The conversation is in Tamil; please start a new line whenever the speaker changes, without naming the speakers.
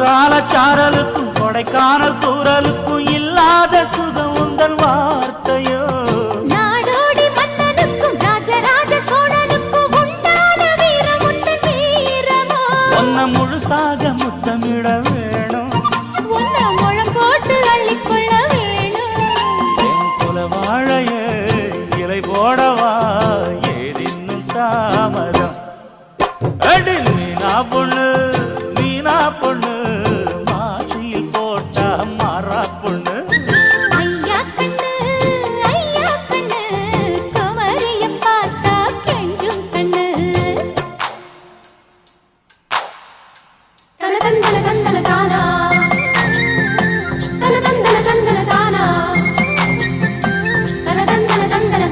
மலைச்சாரலுக்கும் கொடைக்கானல் கூறலுக்கும் இல்லாத சுகம் உந்தன் வார்த்தையோ?
நாடோடி மன்னனுக்கும் ராஜராஜ சோழனுக்கும் உண்டான வீரம் உந்தன் வீரமோ?
ஒன்ன முழுசாக முத்தமிட வேணும்.
உன்னை முழம் போட்டு அள்ளிக்கொள்ள வேணும்.
என் குல வாழையே இலை போடவா? ஏதின்னும் தாமதம்? அடி நீ நான் பொண்ணு.